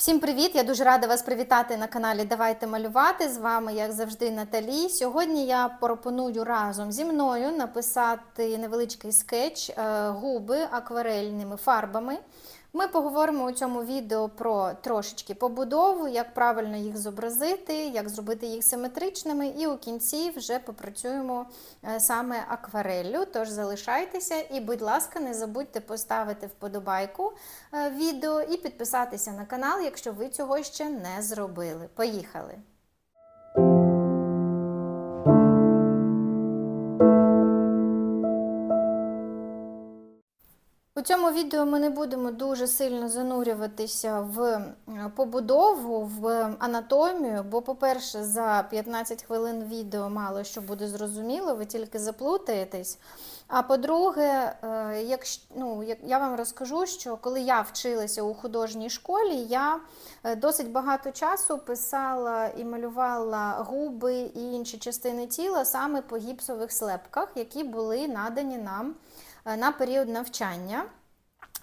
Всім привіт! Я дуже рада вас привітати на каналі Давайте малювати. З вами, як завжди, Наталі. Сьогодні я пропоную разом зі мною написати невеличкий скетч е, губи акварельними фарбами. Ми поговоримо у цьому відео про трошечки побудову, як правильно їх зобразити, як зробити їх симетричними, і у кінці вже попрацюємо е, саме аквареллю. Тож залишайтеся і, будь ласка, не забудьте поставити вподобайку е, відео і підписатися на канал, якщо ви цього ще не зробили. Поїхали! У цьому відео ми не будемо дуже сильно занурюватися в е, побудову, в анатомію, бо, по-перше, за 15 хвилин відео мало що буде зрозуміло, ви тільки заплутаєтесь. А по-друге, е, ну, я вам розкажу, що коли я вчилася у художній школі, я е, досить багато часу писала і малювала губи і інші частини тіла саме по гіпсових слепках, які були надані нам на період навчання.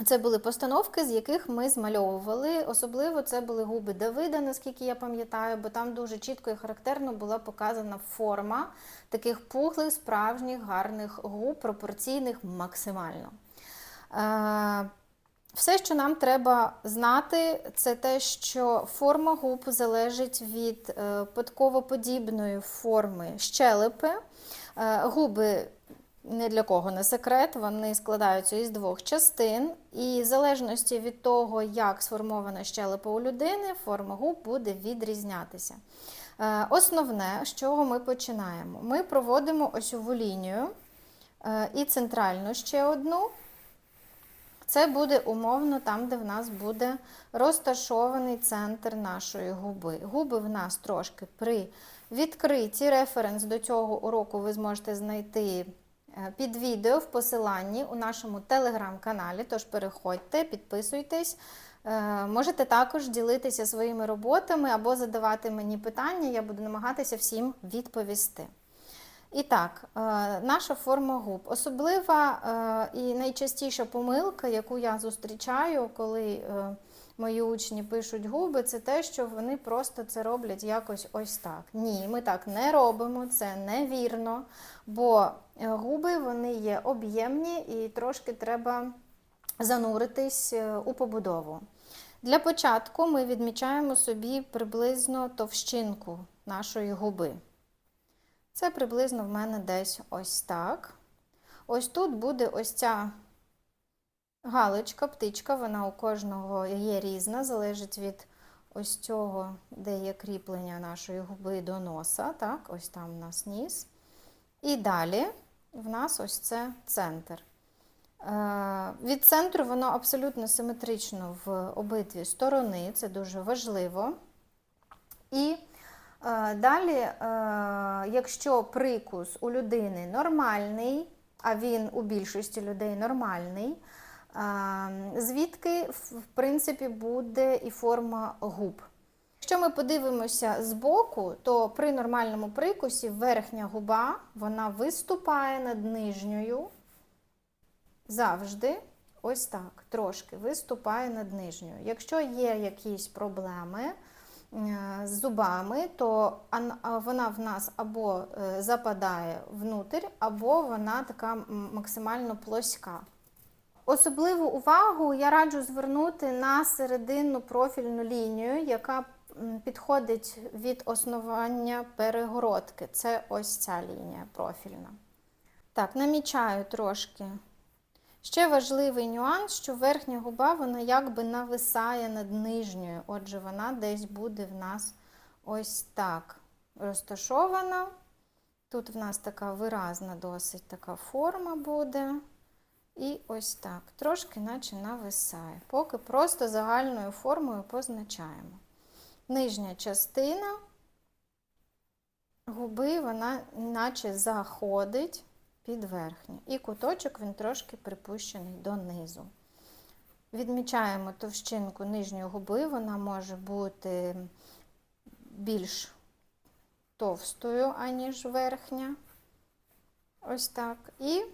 Це були постановки, з яких ми змальовували. Особливо це були губи Давида, наскільки я пам'ятаю, бо там дуже чітко і характерно була показана форма таких пухлих, справжніх, гарних губ, пропорційних максимально. Е, все, що нам треба знати, це те, що форма губ залежить від е, подковоподібної форми щелепи. Е, Губи не для кого не секрет, вони складаються із двох частин, і в залежності від того, як сформована щелепа у людини, форма губ буде відрізнятися. Е, Основне, з чого ми починаємо? Ми проводимо осьову лінію е, і центральну ще одну. Це буде умовно там, де в нас буде розташований центр нашої губи. Губи в нас трошки при відкриті. Референс до цього уроку ви зможете знайти під відео в посиланні у нашому телеграм-каналі. Тож переходьте, підписуйтесь. Е, Можете також ділитися своїми роботами або задавати мені питання, я буду намагатися всім відповісти. І так, е, наша форма губ. Особлива е, і найчастіша помилка, яку я зустрічаю, коли е, мої учні пишуть губи, це те, що вони просто це роблять якось ось так. Ні, ми так не робимо, це невірно, бо е, губи вони є об'ємні і трошки треба зануритись е, у побудову. Для початку ми відмічаємо собі приблизно товщинку нашої губи. Це приблизно в мене десь ось так. Ось тут буде ось ця галочка, птичка, вона у кожного є різна, залежить від ось цього, де є кріплення нашої губи до носа. Так, ось там у нас ніс. І далі в нас ось це центр. Е, Від центру воно абсолютно симетрично в обидві сторони, це дуже важливо. І е, далі, е, якщо прикус у людини нормальний, а він у більшості людей нормальний, звідки, в принципі, буде і форма губ. Якщо ми подивимося збоку, то при нормальному прикусі верхня губа вона виступає над нижньою завжди ось так, трошки виступає над нижньою. Якщо є якісь проблеми е, з зубами, то вона в нас або е, западає внутрь, або вона така максимально плоська. Особливу увагу я раджу звернути на серединну профільну лінію, яка підходить від основання перегородки. Це ось ця лінія профільна. Так, намічаю трошки. Ще важливий нюанс, що верхня губа вона якби нависає над нижньою. Отже, вона десь буде в нас ось так розташована. Тут в нас така виразна досить така форма буде. І ось так, трошки наче нависає. Поки просто загальною формою позначаємо. Нижня частина губи, вона наче заходить під верхню. І куточок він трошки припущений донизу. Відмічаємо товщинку нижньої губи, вона може бути більш товстою, аніж верхня. Ось так. І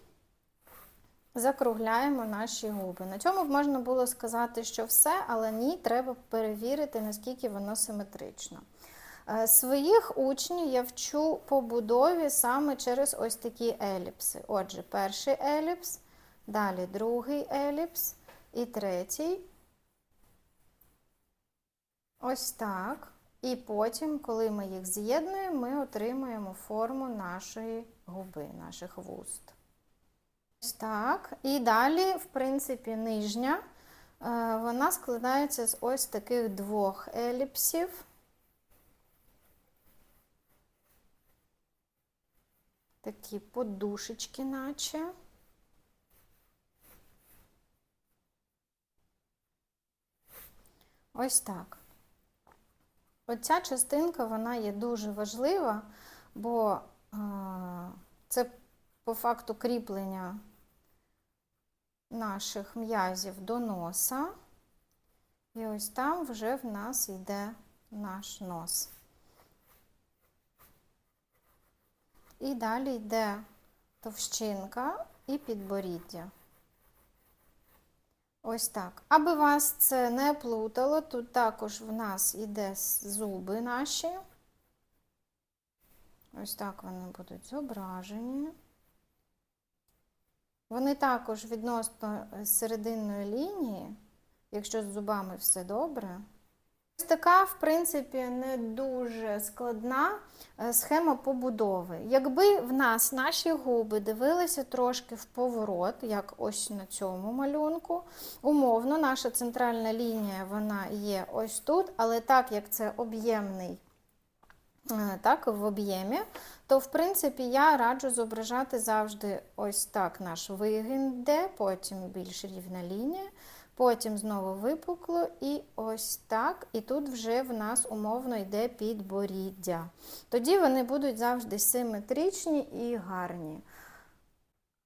закругляємо наші губи. На цьому б можна було сказати, що все, але ні, треба перевірити, наскільки воно симетрично. Е, Своїх учнів я вчу побудові саме через ось такі еліпси. Отже, перший еліпс, далі другий еліпс і третій. Ось так. І потім, коли ми їх з'єднуємо, ми отримуємо форму нашої губи, наших вуст. Ось так. І далі, в принципі, нижня, е, вона складається з ось таких двох еліпсів. Такі подушечки, наче. Ось так. Оця частинка вона є дуже важлива, бо е, це по факту кріплення наших м'язів до носа. І ось там вже в нас йде наш нос. І далі йде товщинка і підборіддя. Ось так. Аби вас це не плутало, тут також в нас іде зуби наші. Ось так вони будуть зображені. Вони також відносно серединної лінії, якщо з зубами все добре. Ось така, в принципі, не дуже складна е, схема побудови. Якби в нас наші губи дивилися трошки в поворот, як ось на цьому малюнку, умовно, наша центральна лінія вона є ось тут, але так як це об'ємний е, так, в об'ємі, то в принципі я раджу зображати завжди ось так наш вигін йде, потім більш рівна лінія. Потім знову випукло і ось так. І тут вже в нас умовно йде підборіддя. Тоді вони будуть завжди симетричні і гарні.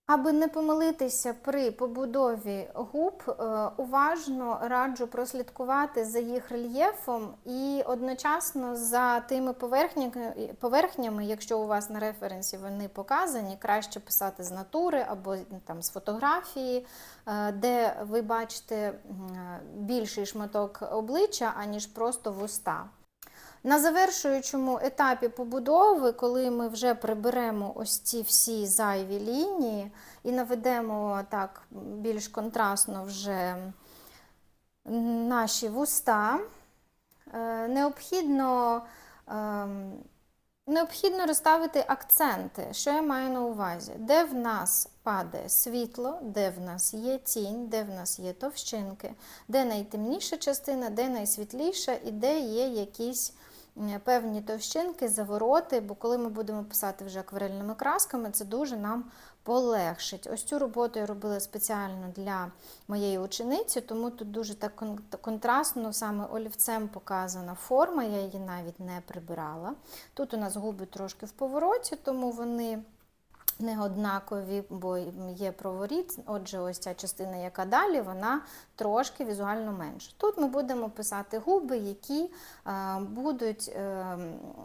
Аби не помилитися при побудові губ, е, уважно раджу прослідкувати за їх рельєфом і одночасно за тими поверхнями, якщо у вас на референсі вони показані, краще писати з натури або там, з фотографії, е, де ви бачите більший шматок обличчя, аніж просто вуста. На завершуючому етапі побудови, коли ми вже приберемо ось ці всі зайві лінії і наведемо так більш контрастно вже наші вуста, е, необхідно, ем, необхідно розставити акценти, що я маю на увазі, де в нас падає світло, де в нас є тінь, де в нас є товщинки, де найтемніша частина, де найсвітліша і де є якісь певні товщинки, завороти, бо коли ми будемо писати вже акварельними красками, це дуже нам полегшить. Ось цю роботу я робила спеціально для моєї учениці, тому тут дуже так контрастно, саме олівцем показана форма, я її навіть не прибирала. Тут у нас губи трошки в повороті, тому вони не однакові, бо є проворіт, отже, ось ця частина, яка далі, вона трошки візуально менша. Тут ми будемо писати губи, які е, будуть е,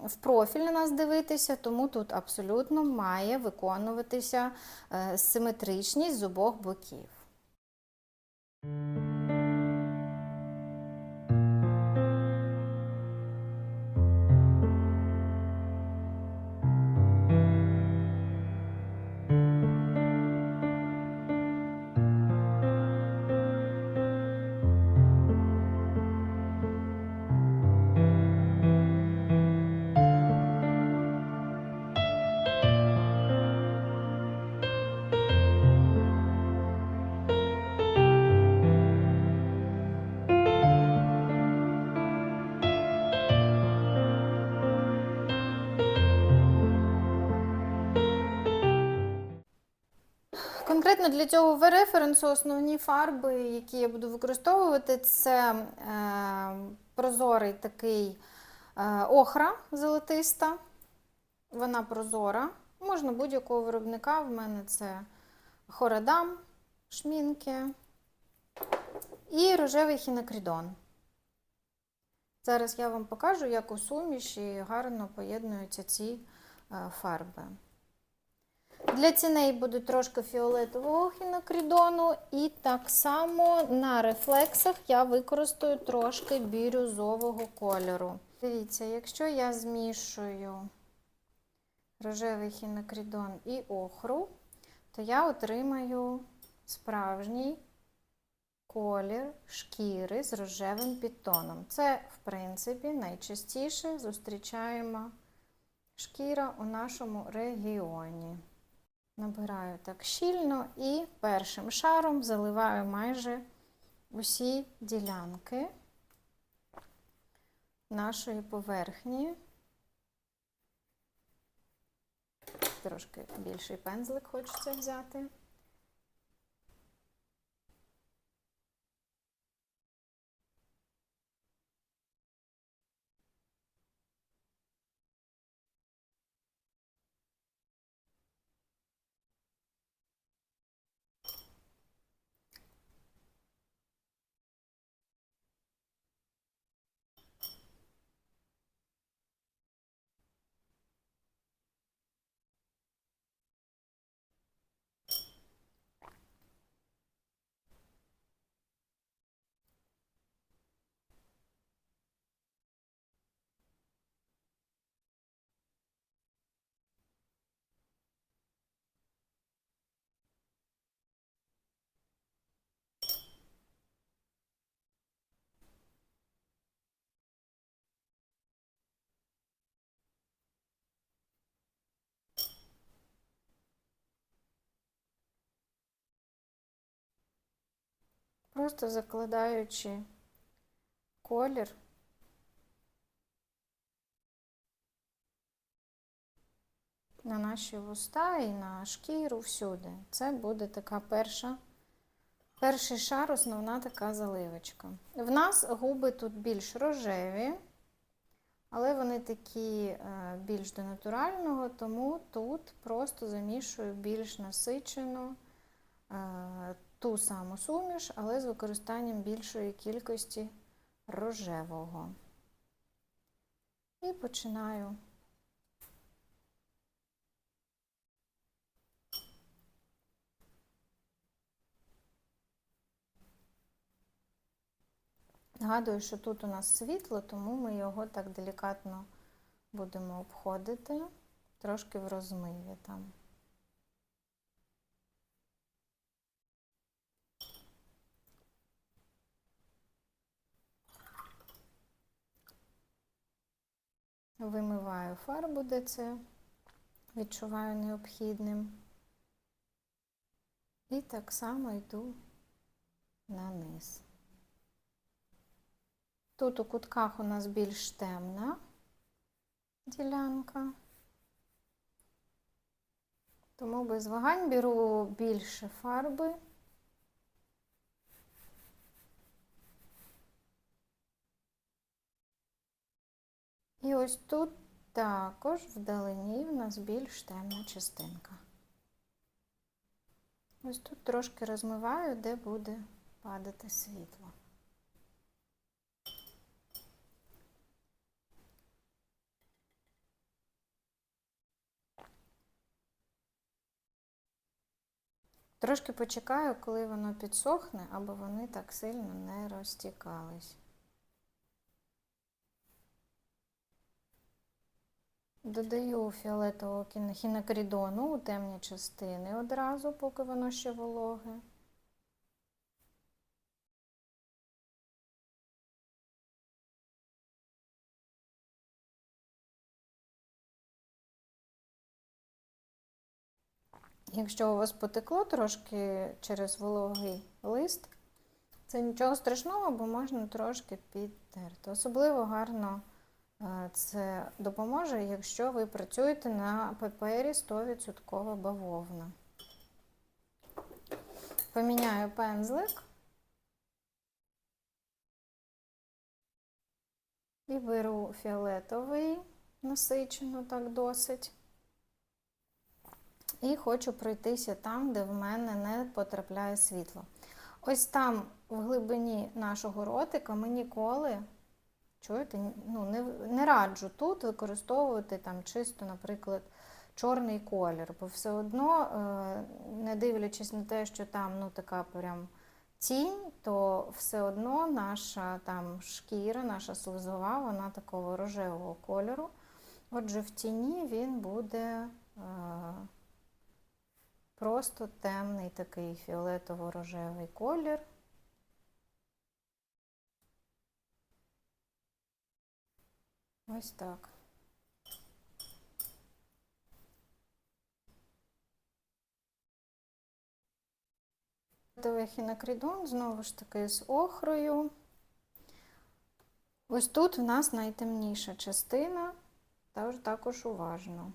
в профіль на нас дивитися, тому тут абсолютно має виконуватися е, симетричність з обох боків. Для цього В-референсу основні фарби, які я буду використовувати, це е, прозорий такий е, охра золотиста, вона прозора. Можна будь-якого виробника. В мене це хорадам, шмінки і рожевий хінокрідон. Зараз я вам покажу, як у суміші гарно поєднуються ці е, фарби. Для ціней буде трошки фіолетового хінокрідону, і так само на рефлексах я використаю трошки бірюзового кольору. Дивіться, якщо я змішую рожевий хінокрідон і охру, то я отримаю справжній колір шкіри з рожевим підтоном. Це, в принципі, найчастіше зустрічаємо шкіра у нашому регіоні. Набираю так щільно і першим шаром заливаю майже усі ділянки нашої поверхні. Трошки більший пензлик хочеться взяти. Просто закладаючи колір на наші вуста і на шкіру всюди. Це буде така перша, перший шар, основна така заливочка. В нас губи тут більш рожеві, але вони такі е, більш до натурального, тому тут просто замішую більш насичену е, ту саму суміш, але з використанням більшої кількості рожевого. І починаю Нагадую, що тут у нас світло, тому ми його так делікатно будемо обходити, трошки в розмиві там. Вимиваю фарбу, де це відчуваю необхідним. І так само йду на низ. Тут у кутках у нас більш темна ділянка, тому без вагань беру більше фарби. І ось тут також вдалині в нас більш темна частинка. Ось тут трошки розмиваю, де буде падати світло. Трошки почекаю, коли воно підсохне, аби вони так сильно не розтікались. Додаю фіолетового хінокрідону у темні частини одразу, поки воно ще вологе. Якщо у вас потекло трошки через вологий лист, це нічого страшного, бо можна трошки підтерти. Особливо гарно це допоможе, якщо ви працюєте на папері 100% бавовна. Поміняю пензлик і беру фіолетовий насичено так досить. І хочу пройтися там, де в мене не потрапляє світло. Ось там, в глибині нашого ротика, ми ніколи, чуєте, ну, не, не раджу тут використовувати там чисто, наприклад, чорний колір, бо все одно, е, не дивлячись на те, що там ну, така прям тінь, то все одно наша там шкіра, наша слизова, вона такого рожевого кольору. Отже, в тіні він буде е, просто темний такий фіолетово-рожевий колір. Ось так. хінокридон, знову ж таки, з охрою. Ось тут в нас найтемніша частина, тож також уважно.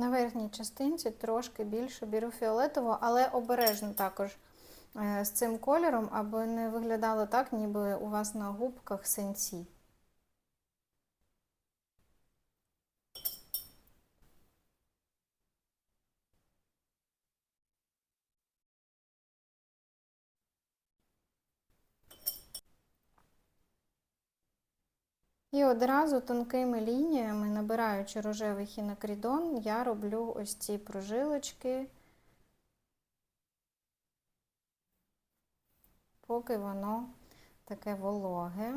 На верхній частинці трошки більше біру фіолетового, але обережно також е, з цим кольором, аби не виглядало так, ніби у вас на губках синці. І одразу тонкими лініями, набираючи рожевий хінокрідон, я роблю ось ці прожилочки, поки воно таке вологе.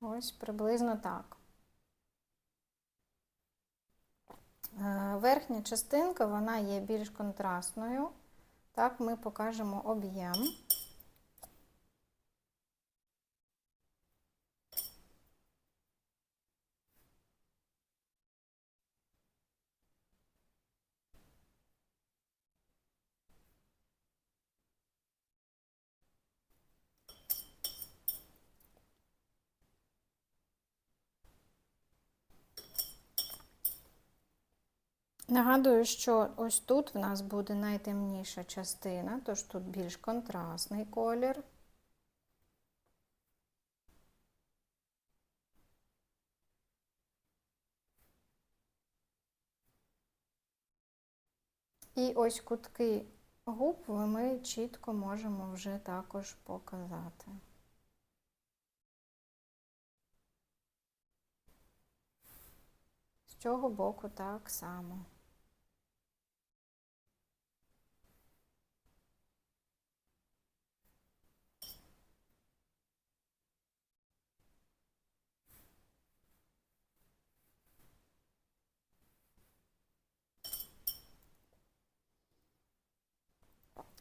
Ось приблизно так. Е, верхня частинка вона є більш контрастною. Так, ми покажемо об'єм. Нагадую, що ось тут в нас буде найтемніша частина, тож тут більш контрастний колір. І ось кутки губ ми чітко можемо вже також показати. З цього боку так само.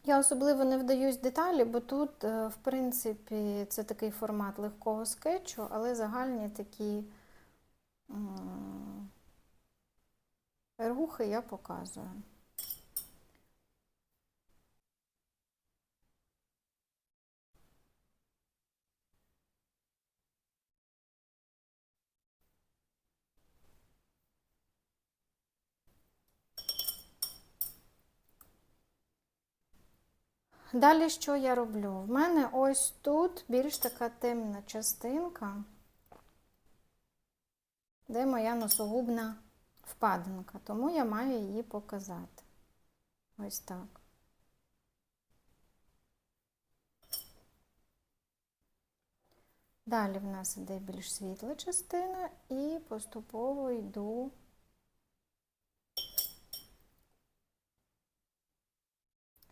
Я особливо не вдаюсь в деталі, бо тут, е, в принципі, це такий формат легкого скетчу, але загальні такі рухи я показую. Далі що я роблю? В мене ось тут більш така темна частинка, де моя носогубна впадинка, тому я маю її показати. Ось так. Далі в нас іде більш світла частина і поступово йду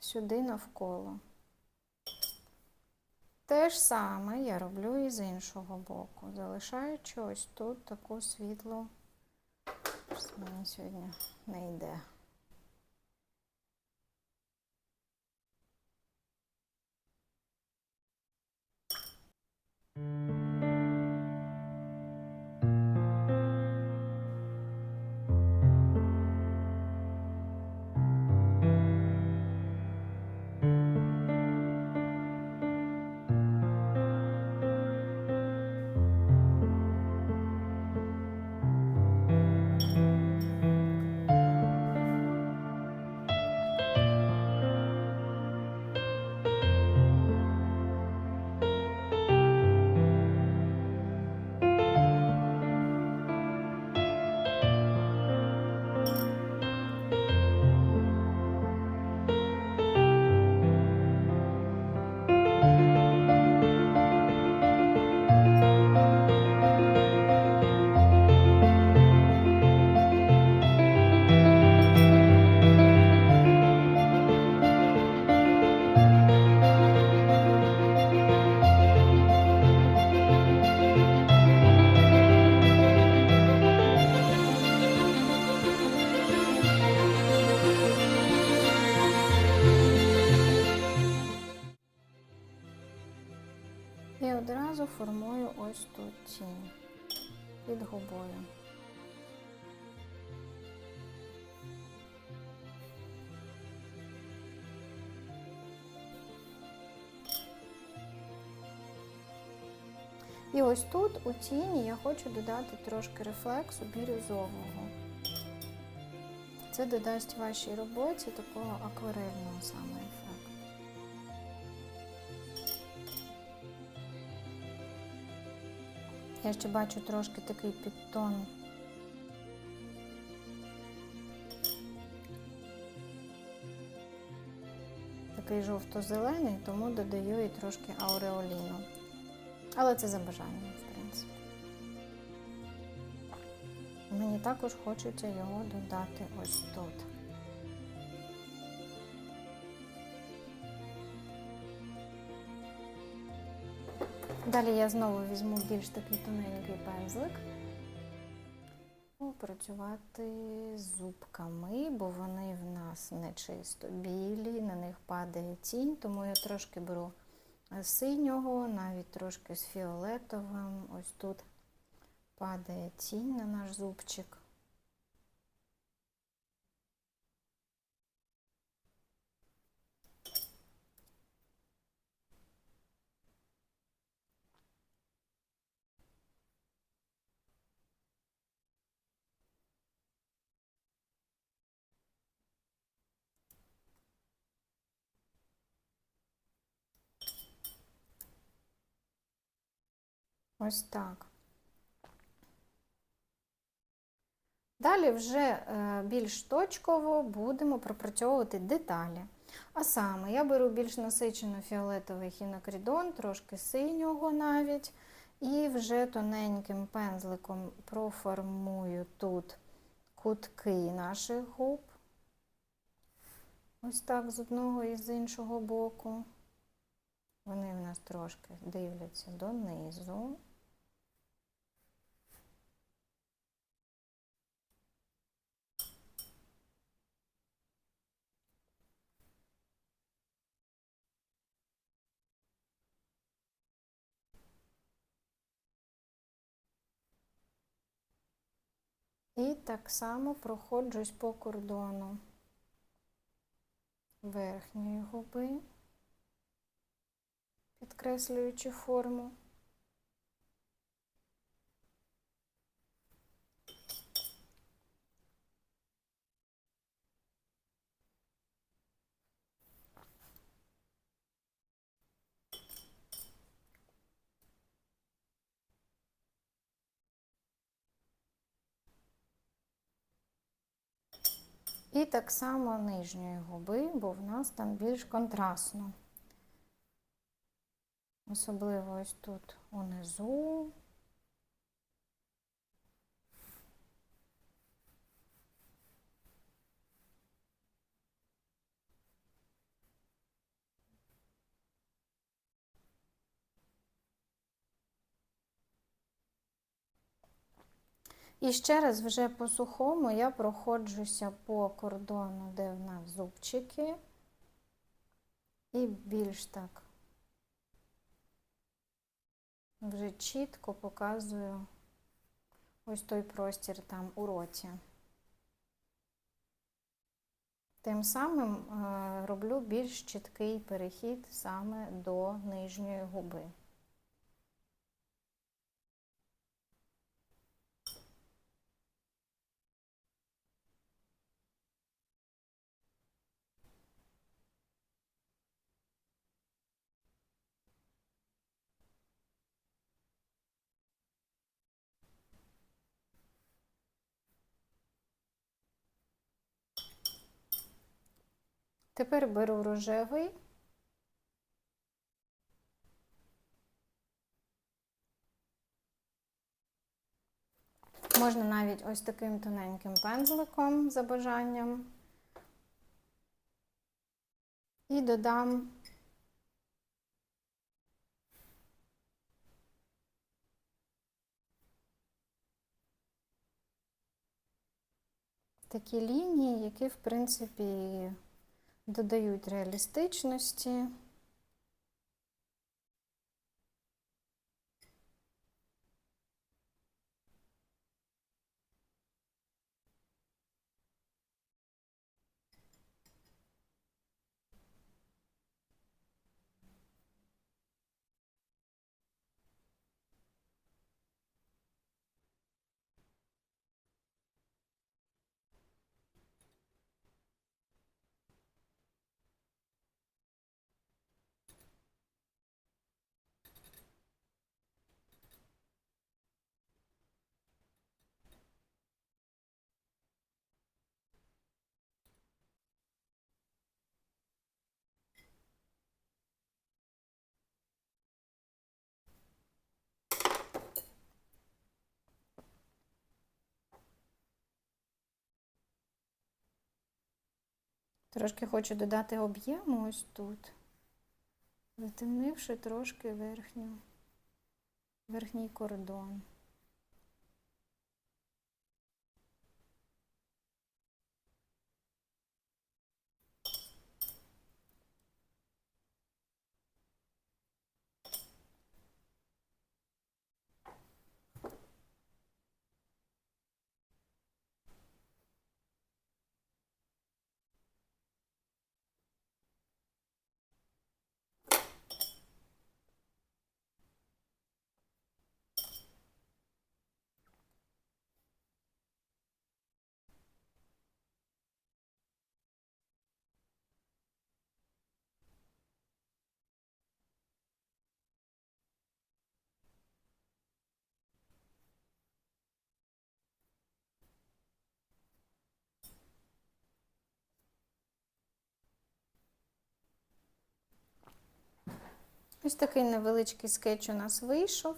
сюди навколо. Те ж саме я роблю і з іншого боку, залишаючи ось тут таку світлу, що мені сьогодні не йде. І одразу формую ось тут тінь під губою. І ось тут у тіні я хочу додати трошки рефлексу бірюзового. Це додасть вашій роботі такого акварельного саме ефекту. Я ще бачу трошки такий підтон. Такий жовто-зелений, тому додаю і трошки ауреоліну. Але це за бажанням, в принципі. Мені також хочеться його додати ось тут. Далі я знову візьму більш такий тоненький пензлик. Працювати з зубками, бо вони в нас не чисто білі, на них падає тінь, тому я трошки беру синього, навіть трошки з фіолетовим. Ось тут падає тінь на наш зубчик. Ось так. Далі вже е, більш точково будемо пропрацьовувати деталі. А саме, я беру більш насичено фіолетовий хінокрідон, трошки синього навіть, і вже тоненьким пензликом проформую тут кутки наших губ. Ось так з одного і з іншого боку. Вони в нас трошки дивляться донизу. І так само проходжусь по кордону верхньої губи, підкреслюючи форму. І так само нижньої губи, бо в нас там більш контрастно. Особливо ось тут унизу. І ще раз вже по сухому я проходжуся по кордону, де в нас зубчики, і більш так вже чітко показую ось той простір там у роті. Тим самим е, роблю більш чіткий перехід саме до нижньої губи. Тепер беру рожевий. Можна навіть ось таким тоненьким пензликом за бажанням. І додам такі лінії, які, в принципі, додають реалістичності. Трошки хочу додати об'єму ось тут, затемнивши трошки верхню, верхній кордон. Ось такий невеличкий скетч у нас вийшов.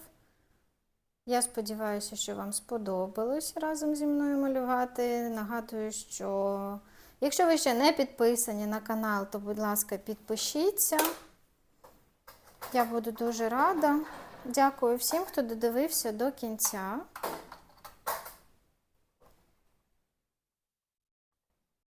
Я сподіваюся, що вам сподобалось разом зі мною малювати. Нагадую, що якщо ви ще не підписані на канал, то, будь ласка, підпишіться. Я буду дуже рада. Дякую всім, хто додивився до кінця.